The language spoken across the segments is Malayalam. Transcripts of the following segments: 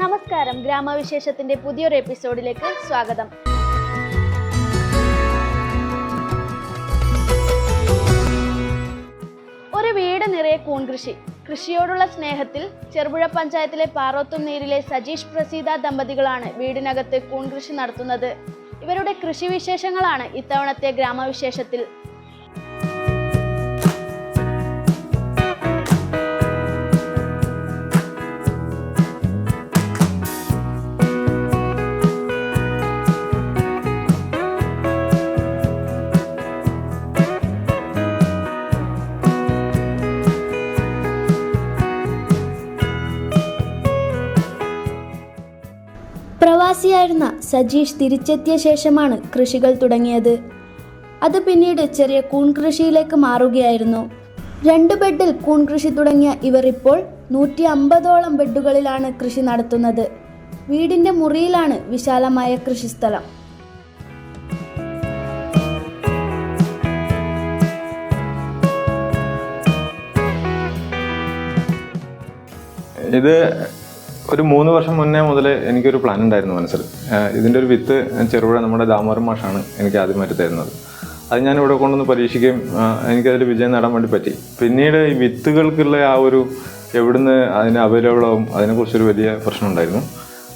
നമസ്കാരം. ഗ്രാമവിശേഷത്തിന്റെ പുതിയൊരു എപ്പിസോഡിലേക്ക് സ്വാഗതം. ഒരു വീട് നിറയെ കൂൺകൃഷി. കൃഷിയോടുള്ള സ്നേഹത്തിൽ ചെറുപുഴ പഞ്ചായത്തിലെ പാറോത്തുന്നീരിലെ സജീഷ് പ്രസീത ദമ്പതികളാണ് വീടിനകത്ത് കൂൺകൃഷി നടത്തുന്നത്. ഇവരുടെ കൃഷിവിശേഷങ്ങളാണ് ഇത്തവണത്തെ ഗ്രാമവിശേഷത്തിൽ. പ്രവാസിയായിരുന്ന സജീഷ് തിരിച്ചെത്തിയ ശേഷമാണ് കൃഷികൾ തുടങ്ങിയത്. അത് പിന്നീട് ചെറിയ കൂൺ കൃഷിയിലേക്ക് മാറുകയായിരുന്നു. രണ്ട് ബെഡിൽ കൂൺ കൃഷി തുടങ്ങിയ ഇവർ ഇപ്പോൾ നൂറ്റി അമ്പതോളം ബെഡുകളിലാണ് കൃഷി നടത്തുന്നത്. വീടിന്റെ മുറിയിലാണ് വിശാലമായ കൃഷിസ്ഥലം. ഇത് ഒരു മൂന്ന് വർഷം മുന്നേ മുതൽ എനിക്കൊരു പ്ലാൻ ഉണ്ടായിരുന്നു മനസ്സിൽ. ഇതിന്റെ ഒരു വിത്ത് ചെറുപുഴ നമ്മുടെ ദാമോരം മാഷാണ് എനിക്ക് ആദ്യമായിട്ട് തരുന്നത്. അത് ഞാൻ ഇവിടെ കൊണ്ടുവന്ന് പരീക്ഷിക്കുകയും എനിക്കതിൽ വിജയം നേടാൻ വേണ്ടി പറ്റി. പിന്നീട് ഈ വിത്തുകൾക്കുള്ള ആ ഒരു എവിടുന്ന് അതിന് അവൈലബിൾ ആവും അതിനെക്കുറിച്ചൊരു വലിയ പ്രശ്നം ഉണ്ടായിരുന്നു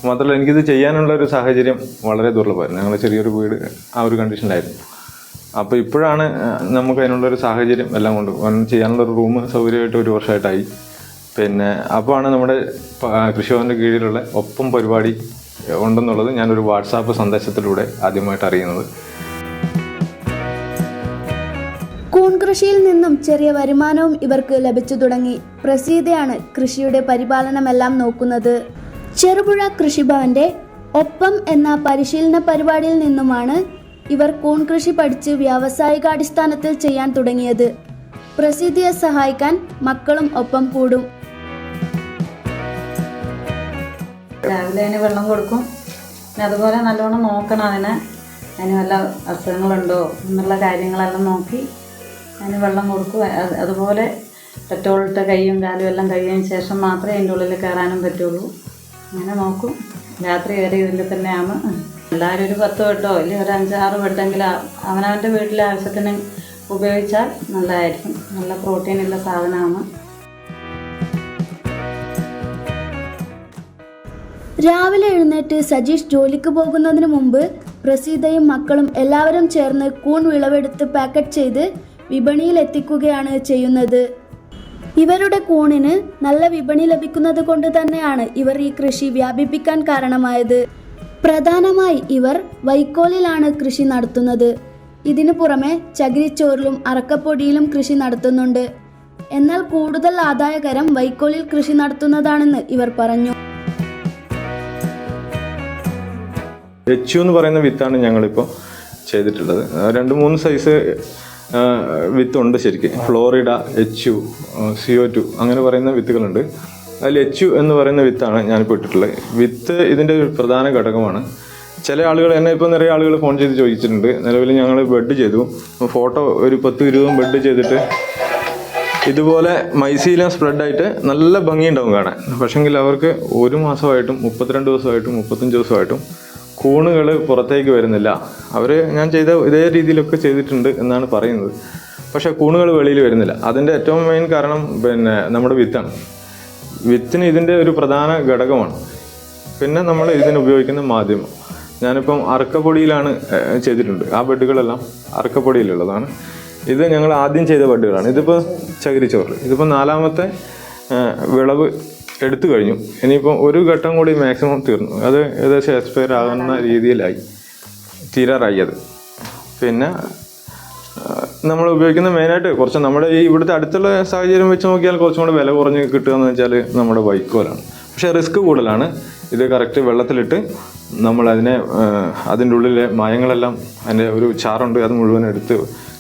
മാത്രമല്ല എനിക്കിത് ചെയ്യാനുള്ള ഒരു സാഹചര്യം വളരെ ദുർലഭമായിരുന്നു. ഞങ്ങൾ ചെറിയൊരു വീട് ആ ഒരു കണ്ടീഷനിലായിരുന്നു അപ്പോൾ ഇപ്പോഴാണ് നമുക്ക് അതിനുള്ളൊരു സാഹചര്യം എല്ലാം കൊണ്ട് ചെയ്യാനുള്ളൊരു റൂം സൗകര്യമായിട്ട് ഒരു വർഷമായിട്ടായി. പിന്നെ അപ്പോഴാണ് നമ്മുടെ കൃഷിഭവന്റെ കീഴിലുള്ള ഒപ്പം പരിപാടി ഉണ്ടെന്നുള്ളത് ഞാനൊരു വാട്സാപ്പ് സന്ദേശത്തിലൂടെ ആദ്യമായിട്ട് അറിയുന്നത്. കൃഷിയിൽ നിന്നും ചെറിയ വരുമാനവും ഇവർക്ക് ലഭിച്ചു തുടങ്ങി. പ്രസീതയാണ് കൃഷിയുടെ പരിപാലനമെല്ലാം നോക്കുന്നത്. ചെറുപുഴ കൃഷിഭവന്റെ ഒപ്പം എന്ന പരിശീലന പരിപാടിയിൽ നിന്നുമാണ് ഇവർ കൂൺ കൃഷി പഠിച്ച് വ്യാവസായികാടിസ്ഥാനത്തിൽ ചെയ്യാൻ തുടങ്ങിയത്. പ്രസീതിയെ സഹായിക്കാൻ മക്കളും ഒപ്പം കൂടും. രാവിലെ അതിന് വെള്ളം കൊടുക്കും. പിന്നെ അതുപോലെ നല്ലോണം നോക്കണം അതിനെ. അതിന് വല്ല അസുഖങ്ങളുണ്ടോ എന്നുള്ള കാര്യങ്ങളെല്ലാം നോക്കി അതിന് വെള്ളം കൊടുക്കും. അത് അതുപോലെ പെട്രോളിട്ട കൈയും കാലും എല്ലാം കഴിയതിന് ശേഷം മാത്രമേ അതിന്റെ ഉള്ളിൽ കയറാനും പറ്റുള്ളൂ. അങ്ങനെ നോക്കും. രാത്രി കയറി ഇതിൽ തന്നെയാണ് എല്ലാവരും ഒരു പത്ത് വെട്ടോ അല്ലെങ്കിൽ ഒരു അഞ്ചാറ് വെട്ടെങ്കിൽ അവനവന്റെ വീട്ടിലെ ആവശ്യത്തിന് ഉപയോഗിച്ചാൽ നല്ലതായിരിക്കും. നല്ല പ്രോട്ടീനുള്ള സാധനമാണ്. രാവിലെ എഴുന്നേറ്റ് സജീഷ് ജോലിക്ക് പോകുന്നതിന് മുമ്പ് പ്രസീതയും മക്കളും എല്ലാവരും ചേർന്ന് കൂൺ വിളവെടുത്ത് പാക്കറ്റ് ചെയ്ത് വിപണിയിൽ എത്തിക്കുകയാണ് ചെയ്യുന്നത്. ഇവരുടെ കൂണിന് നല്ല വിപണി ലഭിക്കുന്നത് കൊണ്ട് തന്നെയാണ് ഇവർ ഈ കൃഷി വ്യാപിപ്പിക്കാൻ കാരണമായത്. പ്രധാനമായി ഇവർ വൈക്കോലിലാണ് കൃഷി നടത്തുന്നത്. ഇതിനു പുറമെ ചകിരിച്ചോറിലും അറക്കപ്പൊടിയിലും കൃഷി നടത്തുന്നുണ്ട്. എന്നാൽ കൂടുതൽ ആദായകരം വൈക്കോലിൽ കൃഷി നടത്തുന്നതാണെന്ന് ഇവർ പറഞ്ഞു. എച്ച് യു എന്ന് പറയുന്ന വിത്താണ് ഞങ്ങളിപ്പോൾ ചെയ്തിട്ടുള്ളത്. രണ്ട് മൂന്ന് സൈസ് വിത്ത് ഉണ്ട് ശരിക്കും. Florida H U C O two അങ്ങനെ പറയുന്ന വിത്തുകളുണ്ട്. അതിൽ എച്ച് യു എന്ന് പറയുന്ന വിത്താണ് ഞാനിപ്പോൾ ഇട്ടിട്ടുള്ളത്. വിത്ത് ഇതിന്റെ ഒരു പ്രധാന ഘടകമാണ്. ചില ആളുകൾ എന്നെ ഇപ്പോൾ നിറയെ ആളുകൾ ഫോൺ ചെയ്ത് ചോദിച്ചിട്ടുണ്ട്. നിലവിൽ ഞങ്ങൾ ബെഡ് ചെയ്തു. ഫോട്ടോ ഒരു പത്ത് ഇരുപതും ബെഡ് ചെയ്തിട്ട് ഇതുപോലെ മൈസീലം സ്പ്രെഡായിട്ട് നല്ല ഭംഗിയുണ്ടാവും കാണാൻ. പക്ഷെങ്കിൽ അവർക്ക് ഒരു മാസമായിട്ടും മുപ്പത്തിരണ്ട് ദിവസമായിട്ടും മുപ്പത്തഞ്ച് ദിവസമായിട്ടും കൂണുകൾ പുറത്തേക്ക് വരുന്നില്ല. അവർ ഞാൻ ചെയ്ത ഇതേ രീതിയിലൊക്കെ ചെയ്തിട്ടുണ്ട് എന്നാണ് പറയുന്നത്. പക്ഷേ കൂണുകൾ വെളിയിൽ വരുന്നില്ല. അതിന്റെ ഏറ്റവും മെയിൻ കാരണം പിന്നെ നമ്മുടെ വിത്താണ്. വിത്തിന് ഇതിന്റെ ഒരു പ്രധാന ഘടകമാണ്. പിന്നെ നമ്മൾ ഇതിന് ഉപയോഗിക്കുന്ന മാധ്യമം. ഞാനിപ്പം അറക്കപ്പൊടിയിലാണ് ചെയ്തിട്ടുണ്ട്. ആ ബെഡുകളെല്ലാം അറക്കപ്പൊടിയിലുള്ളതാണ്. ഇത് ഞങ്ങൾ ആദ്യം ചെയ്ത ബെഡുകളാണ്. ഇതിപ്പോൾ ചകിരിച്ചോറ്. ഇതിപ്പോൾ നാലാമത്തെ വിളവ് എടുത്തു കഴിഞ്ഞു. ഇനിയിപ്പോൾ ഒരു ഘട്ടം കൂടി മാക്സിമം തീർന്നു. അത് ഏകദേശം എക്സ്പയർ ആകുന്ന രീതിയിലായി. തീരാറായി അത്. പിന്നെ നമ്മൾ ഉപയോഗിക്കുന്ന മെയിനായിട്ട് കുറച്ച് നമ്മുടെ ഈ ഇവിടുത്തെ അടുത്തുള്ള സാഹചര്യം വെച്ച് നോക്കിയാൽ കുറച്ചും കൂടെ വില കുറഞ്ഞ് കിട്ടുക എന്ന് വെച്ചാൽ നമ്മുടെ വൈക്കോലാണ് പക്ഷേ റിസ്ക് കൂടുതലാണ്. ഇത് കറക്റ്റ് വെള്ളത്തിലിട്ട് നമ്മൾ അതിനെ അതിന്റെ ഉള്ളിലെ മായങ്ങളെല്ലാം അതിന്റെ ഒരു ചാറുണ്ട്. അത് മുഴുവൻ എടുത്ത്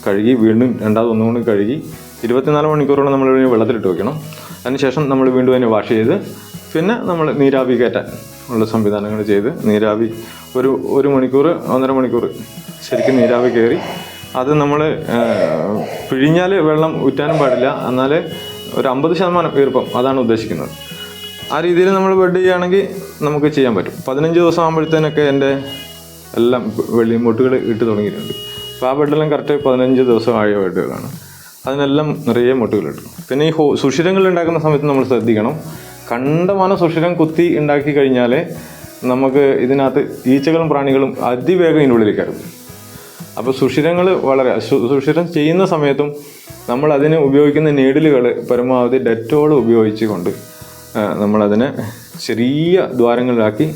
കഴുകി വീണ്ടും രണ്ടാമത് ഒന്നുകൊണ്ട് കഴുകി ഇരുപത്തിനാല് മണിക്കൂറോളം നമ്മൾ വെള്ളത്തിലിട്ട് വെക്കണം. അതിനുശേഷം നമ്മൾ വീണ്ടും അതിനെ വാഷ് ചെയ്ത് പിന്നെ നമ്മൾ നീരാവി കയറ്റാൻ ഉള്ള സംവിധാനങ്ങൾ ചെയ്ത് നീരാവി ഒരു ഒരു മണിക്കൂർ ഒന്നര മണിക്കൂർ ശരിക്കും നീരാവി കയറി. അത് നമ്മൾ പിഴിഞ്ഞാൽ വെള്ളം ഊറ്റാനും പാടില്ല. എന്നാൽ ഒരു അമ്പത് ശതമാനം ഈർപ്പം അതാണ് ഉദ്ദേശിക്കുന്നത്. ആ രീതിയിൽ നമ്മൾ ബെഡ് ചെയ്യുകയാണെങ്കിൽ നമുക്ക് ചെയ്യാൻ പറ്റും. പതിനഞ്ച് ദിവസം ആകുമ്പോഴത്തേനൊക്കെ എന്റെ എല്ലാം വെള്ളിമുട്ടുകൾ ഇട്ട് തുടങ്ങിയിട്ടുണ്ട്. അപ്പോൾ ആ ബെഡെല്ലാം കറക്റ്റ് പതിനഞ്ച് ദിവസം ആയ ബെഡുകളാണ് അതിനെല്ലാം നിറയെ മുട്ടുകളിട്ടു പിന്നെ ഈ ഹോ സുഷിരങ്ങൾ ഉണ്ടാക്കുന്ന സമയത്ത് നമ്മൾ ശ്രദ്ധിക്കണം. കണ്ടമാനം സുഷിരം കുത്തി ഉണ്ടാക്കി കഴിഞ്ഞാൽ നമുക്ക് ഇതിനകത്ത് ഈച്ചകളും പ്രാണികളും അതിവേഗം ഇതിനുള്ളിലേക്ക് കയറും. അപ്പോൾ സുഷിരങ്ങൾ വളരെ സുഷിരം ചെയ്യുന്ന സമയത്തും നമ്മൾ അതിന് ഉപയോഗിക്കുന്ന നീഡിലുകൾ പരമാവധി ഡെറ്റോൾ ഉപയോഗിച്ചുകൊണ്ട് നമ്മളതിനെ ചെറിയ ദ്വാരങ്ങളിലാക്കി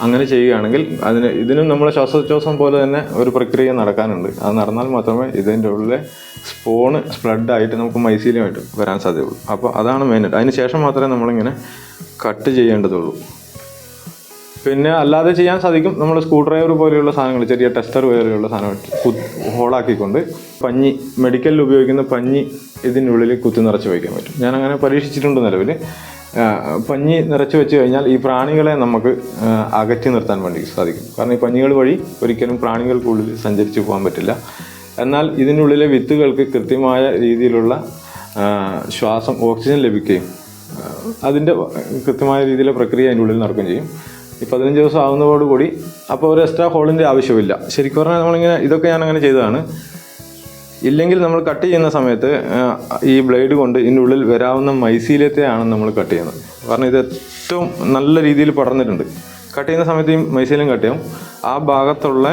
അങ്ങനെ ചെയ്യുകയാണെങ്കിൽ അതിന് ഇതിനും നമ്മളെ ശ്വാസോച്ഛ്വാസം പോലെ തന്നെ ഒരു പ്രക്രിയ നടക്കാനുണ്ട്. അത് നടന്നാൽ മാത്രമേ ഇതിന്റെ ഉള്ളിലെ സ്പോണ് സ്പ്രെഡായിട്ട് നമുക്ക് മൈസീലിയമായിട്ട് വരാൻ സാധ്യതയുള്ളൂ. അപ്പോൾ അതാണ് മെയിനായിട്ട് അതിന് ശേഷം മാത്രമേ നമ്മളിങ്ങനെ കട്ട് ചെയ്യേണ്ടതുള്ളൂ. പിന്നെ അല്ലാതെ ചെയ്യാൻ സാധിക്കും നമ്മൾ സ്ക്രൂ ഡ്രൈവർ പോലെയുള്ള സാധനങ്ങൾ ചെറിയ ടെസ്റ്റർ പോലെയുള്ള കു- ഹോളാക്കിക്കൊണ്ട് പഞ്ഞി മെഡിക്കലിൽ ഉപയോഗിക്കുന്ന പഞ്ഞി ഇതിന്റെ ഉള്ളിൽ കുത്തി നിറച്ച് വയ്ക്കാൻ പറ്റും. ഞാൻ അങ്ങനെ പരീക്ഷിച്ചിട്ടുണ്ട് നിലവിൽ. പഞ്ഞി നിറച്ചു വെച്ച് കഴിഞ്ഞാൽ ഈ പ്രാണികളെ നമുക്ക് അകറ്റി നിർത്താൻ വേണ്ടി സാധിക്കും. കാരണം ഈ പഞ്ഞികൾ വഴി ഒരിക്കലും പ്രാണികൾക്കുള്ളിൽ സഞ്ചരിച്ചു പോകാൻ പറ്റില്ല. എന്നാൽ ഇതിനുള്ളിലെ വിത്തുകൾക്ക് കൃത്യമായ രീതിയിലുള്ള ശ്വാസം ഓക്സിജൻ ലഭിക്കുകയും അതിന്റെ കൃത്യമായ രീതിയിലെ പ്രക്രിയ അതിന്റെ ഉള്ളിൽ നടക്കുകയും ചെയ്യും. ഈ പതിനഞ്ച് ദിവസം ആകുന്നതോടുകൂടി അപ്പോൾ ഒരു എക്സ്ട്രാ ഹോളിന്റെ ആവശ്യമില്ല. ശരിക്കും പറഞ്ഞാൽ നമ്മളിങ്ങനെ ഇതൊക്കെ ഞാൻ അങ്ങനെ ചെയ്തതാണ്. ഇല്ലെങ്കിൽ നമ്മൾ കട്ട് ചെയ്യുന്ന സമയത്ത് ഈ ബ്ലേഡ് കൊണ്ട് ഇതിന്റെ ഉള്ളിൽ വരാവുന്ന മൈസീലത്തെയാണ് നമ്മൾ കട്ട് ചെയ്യുന്നത്. കാരണം ഇത് ഏറ്റവും നല്ല രീതിയിൽ പടർന്നിട്ടുണ്ട്. കട്ട് ചെയ്യുന്ന സമയത്ത് ഈ മൈസീലും കട്ട് ചെയ്യും. ആ ഭാഗത്തുള്ള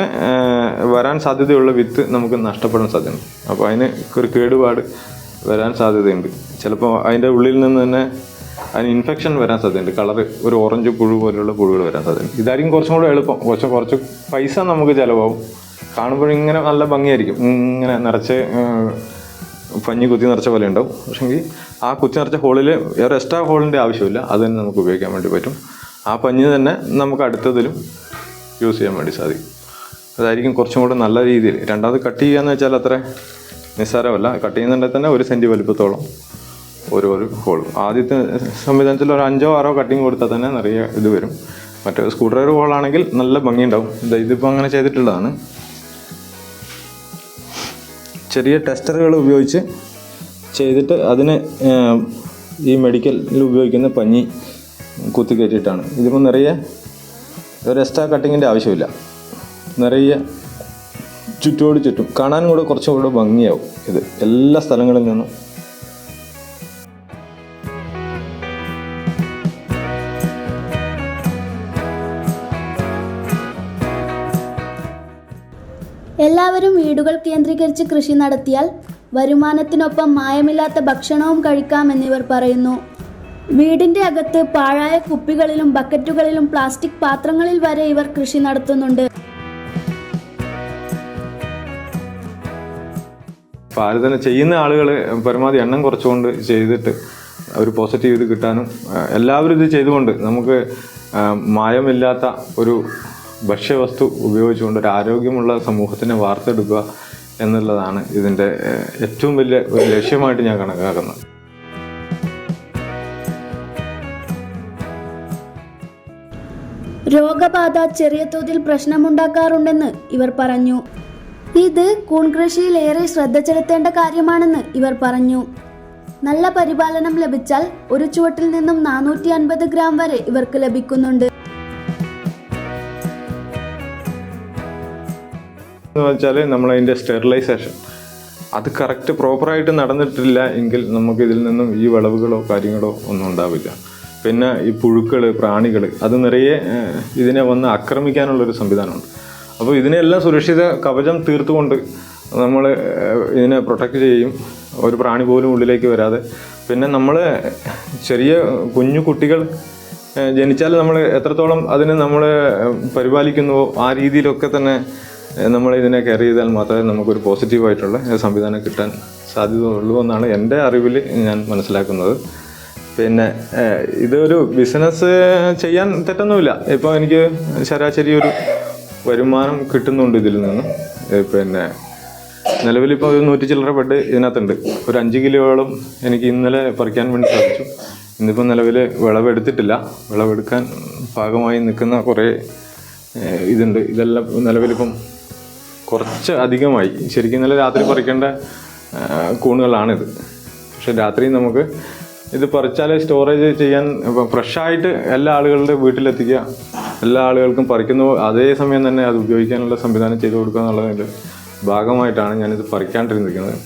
വരാൻ സാധ്യതയുള്ള വിത്ത് നമുക്ക് നഷ്ടപ്പെടാൻ സാധ്യതയുണ്ട്. അപ്പോൾ അതിന് ഒരു കേടുപാട് വരാൻ സാധ്യതയുണ്ട്. ചിലപ്പോൾ അതിന്റെ ഉള്ളിൽ നിന്ന് തന്നെ അതിന് ഇൻഫെക്ഷൻ വരാൻ സാധ്യതയുണ്ട്. കളർ ഒരു ഓറഞ്ച് പുഴു പോലെയുള്ള പുഴുകൾ വരാൻ സാധ്യതയുണ്ട്. ഇതായിരിക്കും കുറച്ചും കൂടെ എളുപ്പം. കുറച്ച് കുറച്ച് പൈസ നമുക്ക് ചിലവാകും. കാണുമ്പോൾ ഇങ്ങനെ നല്ല ഭംഗിയായിരിക്കും. ഇങ്ങനെ നിറച്ച് പഞ്ഞി കുത്തി നിറച്ച പോലെ ഉണ്ടാവും. പക്ഷേങ്കിൽ ആ കുത്തി നിറച്ച ഹോളിൽ വേറെ എക്സ്ട്രാ ഹോളിന്റെ ആവശ്യമില്ല. അത് തന്നെ നമുക്ക് ഉപയോഗിക്കാൻ വേണ്ടി പറ്റും. ആ പഞ്ഞി തന്നെ നമുക്ക് അടുത്തതിലും യൂസ് ചെയ്യാൻ വേണ്ടി സാധിക്കും. അതായിരിക്കും കുറച്ചും കൂടെ നല്ല രീതിയിൽ. രണ്ടാമത് കട്ട് ചെയ്യുക എന്ന് വെച്ചാൽ അത്ര നിസ്സാരമല്ല. കട്ട് ചെയ്യുന്നുണ്ടെങ്കിൽ തന്നെ ഒരു സെന്റി വലുപ്പത്തോളം ഓരോ ഹോൾ ആദ്യത്തെ സംവിധാനത്തിൽ ഒരു അഞ്ചോ ആറോ കട്ടിങ് കൊടുത്താൽ തന്നെ നിറയെ ഇത് വരും. മറ്റേ സ്ക്രൂ ഹോളാണെങ്കിൽ നല്ല ഭംഗിയുണ്ടാവും. ഇത് ഇതിപ്പോൾ അങ്ങനെ ചെയ്തിട്ടുള്ളതാണ്. ചെറിയ ടെസ്റ്ററുകൾ ഉപയോഗിച്ച് ചെയ്തിട്ട് അതിന് ഈ മെഡിക്കലിൽ ഉപയോഗിക്കുന്ന പഞ്ഞി കുത്തി കയറ്റിയിട്ടാണ് ഇതിപ്പോൾ നിറയെ ഒരു എക്സ്ട്രാ കട്ടിങ്ങിന്റെ ആവശ്യമില്ല. നിറയെ ചുറ്റോട് ചുറ്റും. കാണാനും കൂടെ കുറച്ചും കൂടെ ഭംഗിയാവും ഇത്. എല്ലാ സ്ഥലങ്ങളിൽ നിന്നും വീടുകൾ കേന്ദ്രീകരിച്ച് കൃഷി നടത്തിയാൽ വരുമാനത്തിനൊപ്പം മായമില്ലാത്ത ഭക്ഷണവും കഴിക്കാമെന്നിവർ പറയുന്നു. വീടിന്റെ അകത്ത് പാഴായ കുപ്പികളിലും ബക്കറ്റുകളിലും പ്ലാസ്റ്റിക് പാത്രങ്ങളിൽ വരെ ഇവർ കൃഷി നടത്തുന്നുണ്ട്. അപ്പോൾ ചെയ്യുന്ന ആളുകൾ പരമാവധി എണ്ണം കുറച്ചുകൊണ്ട് ചെയ്തിട്ട് ഒരു പോസിറ്റീവ് ഇത് കിട്ടാനും എല്ലാവരും ഇത് ചെയ്തുകൊണ്ട് നമുക്ക് മായമില്ലാത്ത ഒരു ഭക്ഷ്യവസ്തു ഉപയോഗിച്ചുകൊണ്ട് ഒരു ആരോഗ്യമുള്ള സമൂഹത്തിനെ വാർത്തെടുക്കുക എന്നുള്ളതാണ് ഇതിന്റെ ഏറ്റവും വലിയ ഒരു ലക്ഷ്യമായിട്ട് ഞാൻ കണക്കാക്കുന്നത്. രോഗബാധ ചെറിയ തോതിൽ പ്രശ്നമുണ്ടാക്കാറുണ്ടെന്ന് ഇവർ പറഞ്ഞു. ഇത് കൂൺകൃഷിയിൽ ഏറെ ശ്രദ്ധ ചെലുത്തേണ്ട കാര്യമാണെന്ന് ഇവർ പറഞ്ഞു. നല്ല പരിപാലനം ലഭിച്ചാൽ ഒരു ചുവട്ടിൽ നിന്നും നാനൂറ്റി അൻപത് ഗ്രാം വരെ ഇവർക്ക് ലഭിക്കുന്നുണ്ട്. എന്ന് വെച്ചാൽ നമ്മളതിന്റെ സ്റ്റെറിലൈസേഷൻ. അത് കറക്റ്റ് പ്രോപ്പറായിട്ട് നടന്നിട്ടില്ല എങ്കിൽ നമുക്കിതിൽ നിന്നും ഈ വിളവുകളോ കാര്യങ്ങളോ ഒന്നും ഉണ്ടാവില്ല. പിന്നെ ഈ പുഴുക്കൾ പ്രാണികൾ അത് നിറയെ ഇതിനെ വന്ന് ആക്രമിക്കാനുള്ളൊരു സംവിധാനമുണ്ട്. അപ്പോൾ ഇതിനെല്ലാം സുരക്ഷിത കവചം തീർത്തുകൊണ്ട് നമ്മൾ ഇതിനെ പ്രൊട്ടക്റ്റ് ചെയ്യും. ഒരു പ്രാണി പോലും ഉള്ളിലേക്ക് വരാതെ. പിന്നെ നമ്മൾ ചെറിയ കുഞ്ഞു കുട്ടികൾ ജനിച്ചാൽ നമ്മൾ എത്രത്തോളം അതിനെ നമ്മൾ പരിപാലിക്കുന്നുവോ ആ രീതിയിലൊക്കെ തന്നെ നമ്മൾ ഇതിനെ കെയർ ചെയ്താൽ മാത്രമേ നമുക്കൊരു പോസിറ്റീവായിട്ടുള്ള സംവിധാനം കിട്ടാൻ സാധ്യത ഉള്ളൂ എന്നാണ് എന്റെ അറിവിൽ ഞാൻ മനസ്സിലാക്കുന്നത്. പിന്നെ ഇതൊരു ബിസിനസ് ചെയ്യാൻ തെറ്റൊന്നുമില്ല. ഇപ്പോൾ എനിക്ക് ശരാശരി ഒരു വരുമാനം കിട്ടുന്നുണ്ട് ഇതിൽ നിന്ന്. പിന്നെ നിലവിലിപ്പോൾ ഒരു നൂറ്റി ചില്ലറ ബെഡ് ഇതിനകത്തുണ്ട്. ഒരു അഞ്ച് കിലോയോളം എനിക്ക് ഇന്നലെ പറിക്കാൻ വേണ്ടി സാധിച്ചു. ഇന്നിപ്പോൾ നിലവിൽ വിളവെടുത്തിട്ടില്ല. വിളവെടുക്കാൻ പാകമായി നിൽക്കുന്ന കുറേ ഇതുണ്ട്. ഇതെല്ലാം നിലവിലിപ്പം കുറച്ച് അധികമായി. ശരിക്കും നല്ല രാത്രി പറിക്കേണ്ട കൂണുകളാണിത്. പക്ഷെ രാത്രി നമുക്ക് ഇത് പറിച്ചാലേ സ്റ്റോറേജ് ചെയ്യാൻ ഫ്രഷായിട്ട് എല്ലാ ആളുകളുടെ വീട്ടിലെത്തിക്കുക. എല്ലാ ആളുകൾക്കും പറിക്കുന്നു അതേ സമയം തന്നെ അത് ഉപയോഗിക്കാനുള്ള സംവിധാനം ചെയ്തു കൊടുക്കുക എന്നുള്ളതിന്റെ ഭാഗമായിട്ടാണ് ഞാനിത് പറിക്കാണ്ടിരുന്നിരിക്കുന്നത്.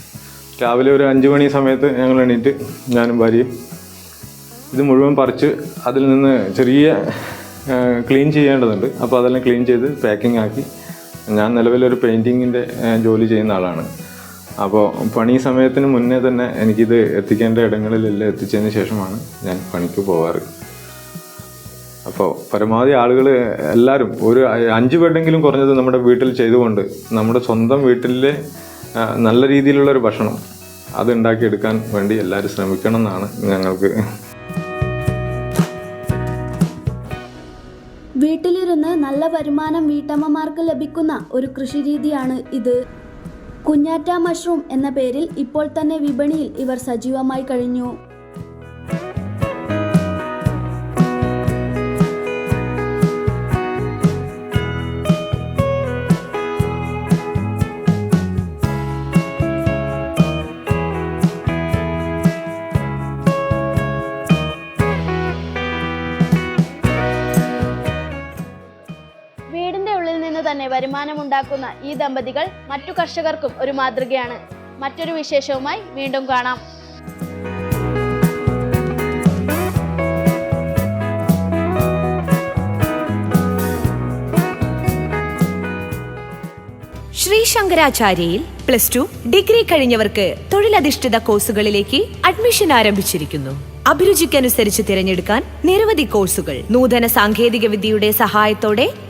രാവിലെ ഒരു അഞ്ച് മണി സമയത്ത് ഞങ്ങൾ എണീറ്റ് ഞാനും ഭാര്യയും ഇത് മുഴുവൻ പറിച്ച് അതിൽ നിന്ന് ചെറിയ ക്ലീൻ ചെയ്യേണ്ടതുണ്ട്. അപ്പോൾ അതെല്ലാം ക്ലീൻ ചെയ്ത് പാക്കിംഗ് ആക്കി ഞാൻ നിലവിലൊരു പെയിന്റിങ്ങിന്റെ ജോലി ചെയ്യുന്ന ആളാണ്. അപ്പോൾ പണി സമയത്തിന് മുന്നേ തന്നെ എനിക്കിത് എത്തിക്കേണ്ട ഇടങ്ങളിലെല്ലാം എത്തിച്ചതിന് ശേഷമാണ് ഞാൻ പണിക്ക് പോവാറ്. അപ്പോൾ പരമാവധി ആളുകൾ എല്ലാവരും ഒരു അഞ്ച് ബെഡെങ്കിലും കുറഞ്ഞത് നമ്മുടെ വീട്ടിൽ ചെയ്തുകൊണ്ട് നമ്മുടെ സ്വന്തം വീട്ടിലെ നല്ല രീതിയിലുള്ളൊരു ഭക്ഷണം അത് ഉണ്ടാക്കിയെടുക്കാൻ വേണ്ടി എല്ലാവരും ശ്രമിക്കണം എന്നാണ് ഞങ്ങൾക്ക് നല്ല വരുമാനം വീട്ടമ്മമാർക്ക് ലഭിക്കുന്ന ഒരു കൃഷി രീതിയാണ് ഇത്. കുഞ്ഞാറ്റ മഷ്റൂം എന്ന പേരിൽ ഇപ്പോൾ തന്നെ വിപണിയിൽ ഇവർ സജീവമായി കഴിഞ്ഞു. വരുമാനമുണ്ടാക്കുന്ന ഈ ദമ്പതികൾ മറ്റു കർഷകർക്കും ഒരു മാതൃകയാണ്. മറ്റൊരു വിശേഷവുമായി വീണ്ടും കാണാം. ശ്രീ ശങ്കരാചാര്യയിൽ പ്ലസ് ടു ഡിഗ്രി കഴിഞ്ഞവർക്ക് തൊഴിലധിഷ്ഠിത കോഴ്സുകളിലേക്ക് അഡ്മിഷൻ ആരംഭിച്ചിരിക്കുന്നു. അഭിരുചിക്കനുസരിച്ച് തിരഞ്ഞെടുക്കാൻ നിരവധി കോഴ്സുകൾ. നൂതന സാങ്കേതിക വിദ്യയുടെ സഹായത്തോടെ